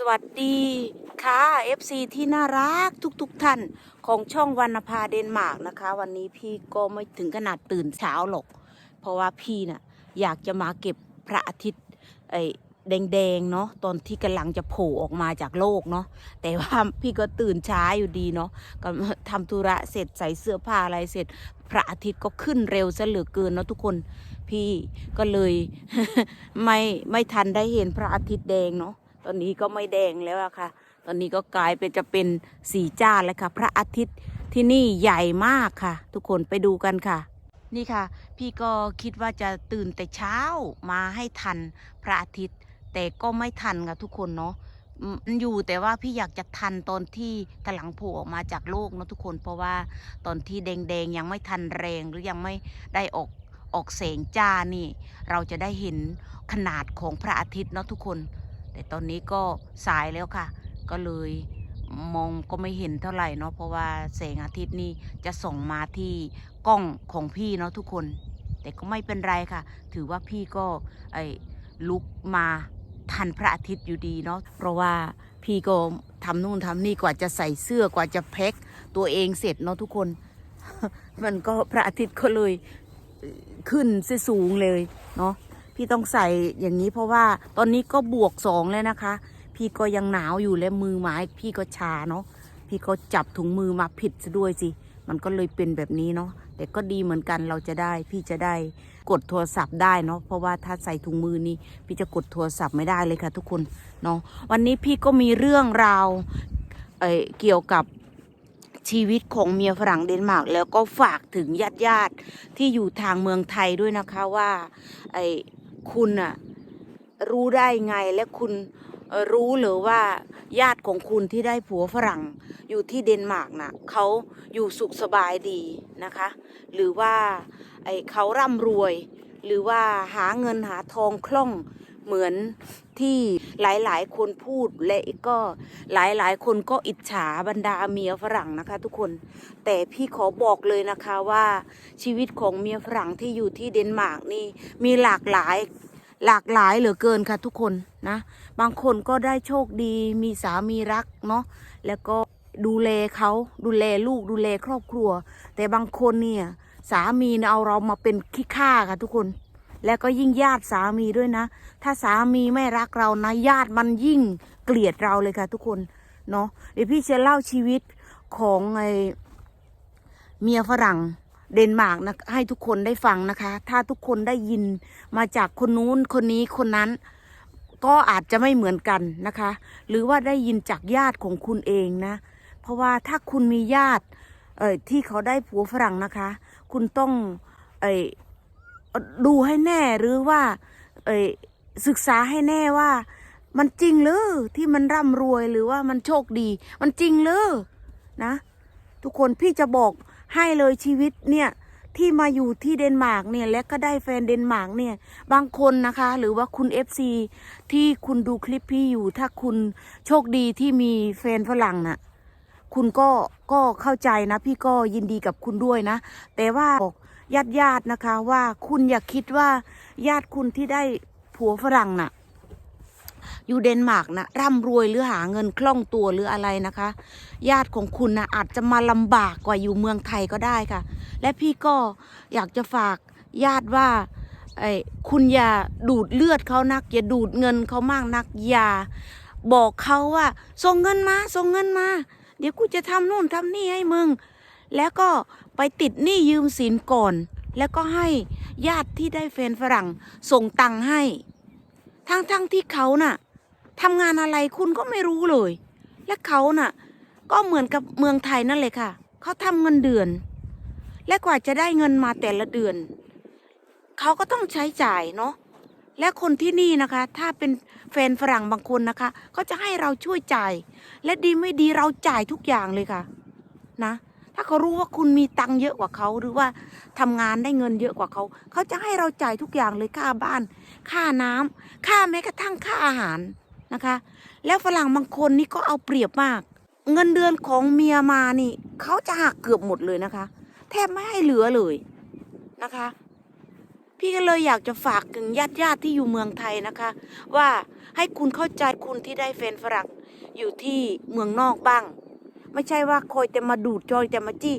สวัสดีค่ะ FC ที่น่ารักทุกๆทท่านของช่องวรรณภาเดนมาร์กนะคะ วันนี้พี่ก็ไม่ถึงขนาดตื่นเช้าหรอก เพราะว่าพี่น่ะอยากจะมาเก็บพระอาทิตย์ไอ้แดงๆเนาะตอนที่กำลังจะโผล่ออกมาจากโลกเนาะแต่ว่าพี่ก็ตื่นช้าอยู่ดีเนาะก็ทำธุระเสร็จใส่เสื้อผ้าอะไรเสร็จ พระอาทิตย์ก็ขึ้นเร็วซะเหลือเกินเนาะทุกคนพี่ก็เลยไม่ไม่ทันได้เห็นพระอาทิตย์แดงเนาะ ตอนนี้ก็ไม่แดงแล้วอะค่ะ ตอนนี้ก็กลายเป็นจะเป็นสีจ้าแล้วค่ะ พระอาทิตย์ที่นี่ใหญ่มากค่ะ ทุกคนไปดูกันค่ะ นี่ค่ะ พี่ก็คิดว่าจะตื่นแต่เช้ามาให้ทันพระอาทิตย์ แต่ก็ไม่ทันค่ะทุกคนเนาะอืมมันอยู่แต่ว่าพี่อยากจะทันตอนที่กำลังโผล่ออกมาจากโลกเนาะทุกคน เพราะว่าตอนที่แดงๆยังไม่ทันแรงหรือยังไม่ได้ออกออกแสงจ้านี่ เราจะได้เห็นขนาดของพระอาทิตย์เนาะทุกคน แต่ตอนนี้ก็สายแล้วค่ะ ก็เลยมองก็ไม่เห็นเท่าไหร่เนาะเพราะว่าแสงอาทิตย์นี่จะส่องมาที่กล้องของพี่เนาะทุกคน แต่ก็ไม่เป็นไรค่ะ ถือว่าพี่ก็ไอ้ลุกมาทันพระอาทิตย์อยู่ดีเนาะเพราะว่าพี่ก็ทำนู่นทำนี่กว่าจะใส่เสื้อกว่าจะแพ็คตัวเองเสร็จเนาะทุกคน มันก็พระอาทิตย์ก็เลยขึ้นซะสูงเลยเนาะ พี่ต้องใส่อย่างนี้เพราะว่าตอนนี้ก็บวกสองแล้วนะคะ พี่ก็ยังหนาวอยู่และมือไม้พี่ก็ชาเนาะพี่ก็จับถุงมือมาผิดซะด้วยสิมันก็เลยเป็นแบบนี้เนาะแต่ก็ดีเหมือนกันเราจะได้ พี่จะได้กดโทรศัพท์ได้เนาะเพราะว่าถ้าใส่ถุงมือนี้พี่จะกดโทรศัพท์ไม่ได้เลยค่ะ ทุกคนเนาะวันนี้พี่ก็มีเรื่องราวเออเกี่ยวกับชีวิตของเมียฝรั่งเดนมาร์กแล้วก็ฝากถึงญาติญาติๆที่อยู่ทางเมืองไทยด้วยนะคะว่าไอ คุณอะรู้ได้ไงและคุณรู้หรือว่าญาติของคุณที่ได้ผัวฝรั่งอยู่ที่เดนมาร์กน่ะเขาอยู่สุขสบายดีนะคะ หรือว่าไอเขาร่ำรวย หรือว่าหาเงินหาทองคล่อง เหมือนที่หลายๆ คนพูดและก็หลายๆ คนก็อิจฉาบรรดาเมียฝรั่งนะคะ ทุกคน แต่พี่ขอบอกเลยนะคะว่าชีวิตของเมียฝรั่งที่อยู่ที่เดนมาร์กนี่มีหลากหลายหลากหลายเหลือเกินค่ะทุกคนนะ บางคนก็ได้โชคดีมีสามีรักเนาะแล้วก็ดูแลเขาดูแลลูกดูแลครอบครัว แต่บางคนเนี่ยสามีเนี่ยเอาเรามาเป็นขี้ข้าค่ะทุกคน แล้วก็ยิ่งญาติสามีด้วยนะ ถ้าสามีไม่รักเรานะ ญาติมันยิ่งเกลียดเราเลยค่ะ ทุกคนเนาะเดี๋ยวพี่จะเล่าชีวิตของไอเมียฝรั่งเดนมาร์กนะให้ทุกคนได้ฟังนะคะ ถ้าทุกคนได้ยินมาจากคนนู้นคนนี้คนนั้น ก็อาจจะไม่เหมือนกันนะคะ หรือว่าได้ยินจากญาติของคุณเองนะ เพราะว่าถ้าคุณมีญาติ เอ่ยที่เขาได้ผัวฝรั่งนะคะ คุณต้อง เอ่ย ดูให้แน่หรือว่า เอศึกษาให้แน่ว่า มันจริงหรือที่มันร่ำรวยหรือว่ามันโชคดี มันจริงหรือนะ ทุกคนพี่จะบอกให้เลยชีวิตเนี่ยที่มาอยู่ที่เดนมาร์กเนี่ยและก็ได้แฟนเดนมาร์กเนี่ย บางคนนะคะ หรือว่าคุณ FC ที่คุณดูคลิปพี่อยู่ ถ้าคุณโชคดีที่มีแฟนฝรั่งน่ะ คุณก็ก็เข้าใจนะ พี่ก็ยินดีกับคุณด้วยนะ แต่ว่าบอก ญาติญาติๆนะคะ ว่าคุณอย่าคิดว่าญาติคุณที่ได้ผัวฝรั่งน่ะ อยู่เดนมาร์กนะร่ำรวยหรือหาเงินคล่องตัวหรืออะไรนะคะ ญาติของคุณนะอาจจะมาลำบากกว่าอยู่เมืองไทยก็ได้ค่ะ และพี่ก็อยากจะฝากญาติว่าไอ้คุณอย่าดูดเลือดเขานัก อย่าดูดเงินเขามากนัก อย่าบอกเขาว่า ส่งเงินมา ส่งเงินมา เดี๋ยวกูจะทำนู่นทำนี่ให้มึง แล้วก็ไปติดหนี้ยืมสินก่อน แล้วก็ให้ญาติที่ได้แฟนฝรั่งส่งตังค์ให้ ทั้งๆทที่เขาน่ะทำงานอะไรคุณก็ไม่รู้เลย และเขาน่ะก็เหมือนกับเมืองไทยนั่นเลยค่ะ เขาทำเงินเดือน และกว่าจะได้เงินมาแต่ละเดือน เขาก็ต้องใช้จ่ายเนาะและคนที่นี่นะคะ ถ้าเป็นแฟนฝรั่งบางคนนะคะ ก็จะให้เราช่วยจ่าย และดีไม่ดีเราจ่ายทุกอย่างเลยค่ะ นะ ถ้าเขารู้ว่าคุณมีตังค์เยอะกว่าเขาหรือว่าทำงานได้เงินเยอะกว่าเขา เขาจะให้เราจ่ายทุกอย่างเลยค่าบ้าน ค่าน้ำค่าแม้กระทั่งค่าอาหารนะคะ แล้วฝรั่งบางคนนี่ก็เอาเปรียบมาก เงินเดือนของเมียมานี่เขาจะหักเกือบหมดเลยนะคะ แทบไม่ให้เหลือเลยนะคะ พี่ก็เลยอยากจะฝากถึงญาติญาติที่อยู่เมืองไทยนะคะ ว่าให้คุณเข้าใจคุณที่ได้แฟนฝรั่งอยู่ที่เมืองนอกบ้าง ไม่ใช่ว่าคอยแต่มาดูดจอยแต่มาจี้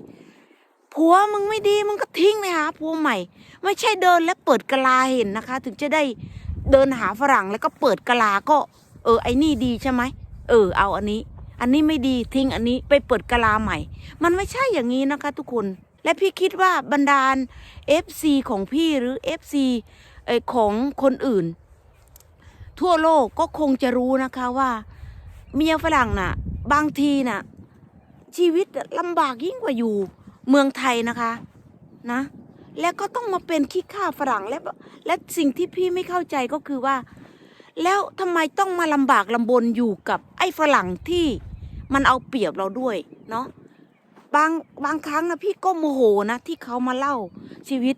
ผัวมึงไม่ดีมึงก็ทิ้งเลยหาผัวใหม่ ไม่ใช่เดินและเปิดกะลาเห็นนะคะ ถึงจะได้เดินหาฝรั่งแล้วก็เปิดกะลาก็ เออไอ้นี่ดีใช่ไหมเออ เอาอันนี้ อันนี้ไม่ดีทิ้งอันนี้ไปเปิดกะลาใหม่ มันไม่ใช่อย่างนี้นะคะ ทุกคน และพี่คิดว่าบรรดาล FC ของพี่หรือ FC เออของคนอื่น ทั่วโลกก็คงจะรู้นะคะว่า เมียฝรั่งน่ะ บางทีน่ะ ชีวิตลำบากยิ่งกว่าอยู่เมืองไทยนะคะนะ แล้วก็ต้องมาเป็นขี้ข้าฝรั่งและและสิ่งที่พี่ไม่เข้าใจก็คือว่า แล้วทำไมต้องมาลำบากลำบนอยู่กับไอ้ฝรั่งที่มันเอาเปรียบเราด้วยเนาะบางบางครั้งนะพี่ก็โมโหนะที่เขามาเล่าชีวิต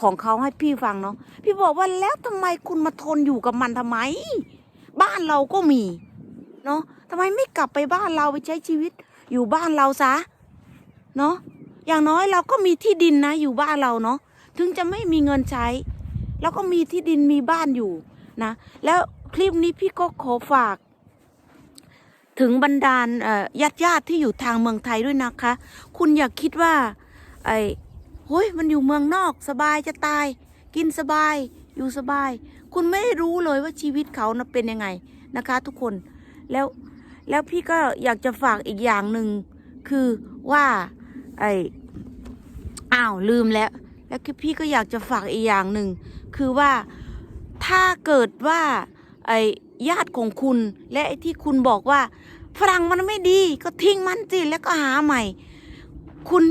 ของเขาให้พี่ฟังเนาะพี่บอกว่าแล้วทำไมคุณมาทนอยู่กับมันทำไม บ้านเราก็มีเนาะทำไมไม่กลับไปบ้านเราไปใช้ชีวิต อยู่บ้านเราซะเนาะอย่างน้อยเราก็มีที่ดินนะอยู่บ้านเราเนาะถึงจะไม่มีเงินใช้เราก็มีที่ดินมีบ้านอยู่นะ แล้วคลิปนี้พี่ก็ขอฝาก ถึงบรรดาลญาติญาติที่อยู่ทางเมืองไทยด้วยนะคะ คุณอย่าคิดว่าไอ้เฮ้ยมันอยู่เมืองนอกสบายจะตาย กินสบายอยู่สบาย คุณไม่รู้เลยว่าชีวิตเขานะเป็นยังไงนะคะ ทุกคนแล้ว แล้วพี่ก็อยากจะฝากอีกอย่างหนึ่งคือว่าไอ้อ้าวลืมแล้ว แล้วคือพี่ก็อยากจะฝากอีกอย่างหนึ่งคือว่าถ้าเกิดว่าไอ้ญาติของคุณและไอที่คุณบอกว่า ฝรั่งมันไม่ดีก็ทิ้งมันสิแล้วก็หาใหม่ คุณ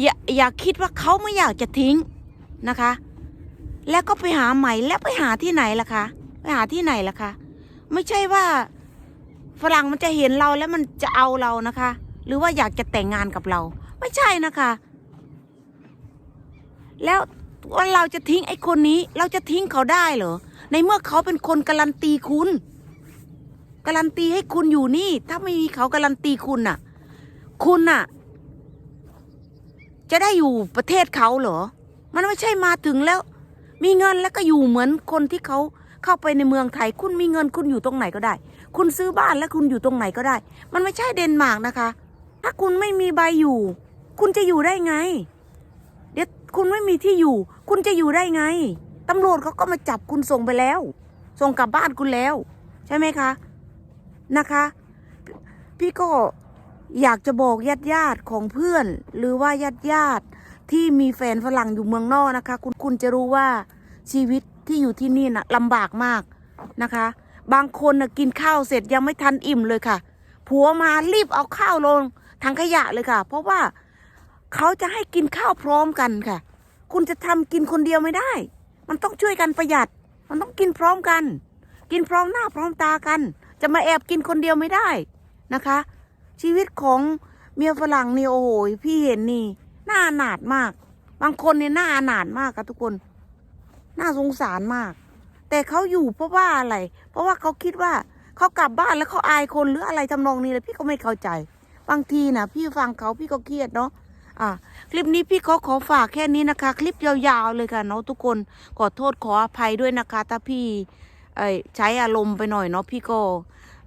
อย่าอย่าคิดว่าเขาไม่อยากจะทิ้งนะคะ แล้วก็ไปหาใหม่แล้วไปหาที่ไหนล่ะคะ ไปหาที่ไหนล่ะคะ ไม่ใช่ว่า ฝรั่งมันจะเห็นเราแล้วมันจะเอาเรานะคะ หรือว่าอยากจะแต่งงานกับเรา ไม่ใช่นะคะ แล้วว่าเราจะทิ้งไอ้คนนี้ เราจะทิ้งเขาได้เหรอ ในเมื่อเขาเป็นคนการันตีคุณ การันตีให้คุณอยู่นี่ ถ้าไม่มีเขาการันตีคุณน่ะ คุณน่ะ จะได้อยู่ประเทศเขาเหรอ มันไม่ใช่มาถึงแล้ว มีเงินแล้วก็อยู่เหมือนคนที่เขา เข้าไปในเมืองไทย คุณมีเงินคุณอยู่ตรงไหนก็ได้ คุณซื้อบ้านแล้วคุณอยู่ตรงไหนก็ได้ มันไม่ใช่เดนมาร์กนะคะ ถ้าคุณไม่มีใบอยู่ คุณจะอยู่ได้ไง เดี๋ยวคุณไม่มีที่อยู่ คุณจะอยู่ได้ไงตำรวจเขาก็มาจับคุณส่งไปแล้ว ส่งกลับบ้านคุณแล้ว ใช่ไหมคะนะคะ พี่ก็อยากจะบอกญาติญาติของเพื่อน หรือว่าญาติญาติที่มีแฟนฝรั่งอยู่เมืองนอกนะคะ คุณคุณจะรู้ว่าชีวิต ที่อยู่ที่นี่นะ่ะลำบากมากนะคะ บางคนนะกินข้าวเสร็จยังไม่ทันอิ่มเลยค่ะ ผัวมารีบเอาข้าวลงถังขยะเลยค่ะ เพราะว่าเขาจะให้กินข้าวพร้อมกันค่ะ คุณจะทำกินคนเดียวไม่ได้ มันต้องช่วยกันประหยัด มันต้องกินพร้อมกัน กินพร้อมหน้าพร้อมตากัน จะมาแอบกินคนเดียวไม่ได้นะคะ ชีวิตของเมียฝรั่งนี่โอ้โหพี่เห็นนี่น่าอนาถมาก บางคนเนี่ยน่าอนาถมากค่ะทุกคน น่าสงสารมาก แต่เขาอยู่เพราะว่าอะไร เพราะว่าเขาคิดว่าเขากลับบ้านแล้วเขาอายคนหรืออะไรทำนองนี้เลยพี่ก็ไม่เข้าใจ บางทีนะพี่ฟังเขาพี่ก็เครียดเนาะอะคลิปนี้พี่ขอขอฝากแค่นี้นะคะ คลิปยาวๆเลยค่ะเนาะทุกคนขอโทษขออภัยด้วยนะคะ ถ้าพี่เอ่ยใช้อารมณ์ไปหน่อยเนาะพี่ก็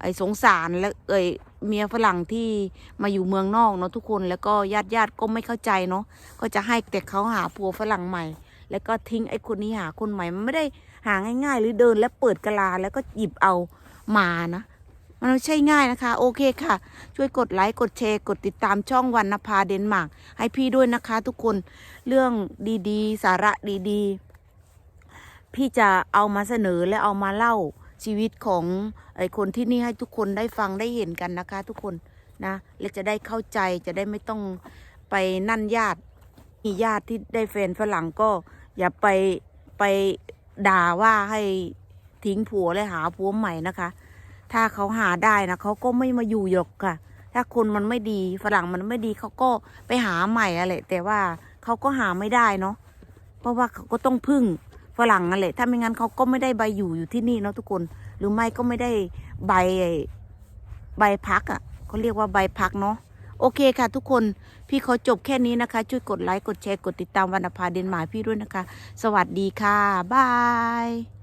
ไอ้สงสารและเอ่ยเมียฝรั่งที่มาอยู่เมืองนอกเนาะทุกคนแล้วก็ญาติญาติๆก็ไม่เข้าใจเนาะก็จะให้แต่เขาหาผัวฝรั่งใหม่ แล้วก็ทิ้งไอ้คนนี้หาคนใหม่มันไม่ได้หาง่ายๆ หรือเดินแล้วเปิดกะลาแล้วก็หยิบเอามานะ มันไม่ใช่ง่ายนะคะ โอเคค่ะ ช่วยกดไลค์กดแชร์กดติดตามช่องวันนภาเดนมาร์กให้พี่ด้วยนะคะ ทุกคนเรื่องดีๆ สาระดีๆ พี่จะเอามาเสนอและเอามาเล่าชีวิตของไอ้คนที่นี่ให้ทุกคนได้ฟังได้เห็นกันนะคะ ทุกคนนะและจะได้เข้าใจจะได้ไม่ต้องไปนั่นญาติมีญาติที่ได้แฟนฝรั่งก็ อย่าไปไปด่าว่าให้ทิ้งผัวและหาผัวใหม่นะคะ ถ้าเขาหาได้นะเขาก็ไม่มาอยู่หรอกค่ะ ถ้าคนมันไม่ดีฝรั่งมันไม่ดีเขาก็ไปหาใหม่อะไรแต่ว่าเขาก็หาไม่ได้เนาะเพราะว่าเขาก็ต้องพึ่งฝรั่งนั่นแหละถ้าไม่งั้นเขาก็ไม่ได้ใบอยู่อยู่ที่นี่เนาะทุกคน หรือไม่ก็ไม่ได้ใบใบพักอะ่ะเขาเรียกว่าใบพักเนาะ โอเคค่ะทุกคนพี่ขอจบแค่นี้นะคะ ช่วยกดไลค์ กดแชร์ กดติดตามวรรณภาเดนมาร์กพี่ด้วยนะคะ สวัสดีค่ะ บาย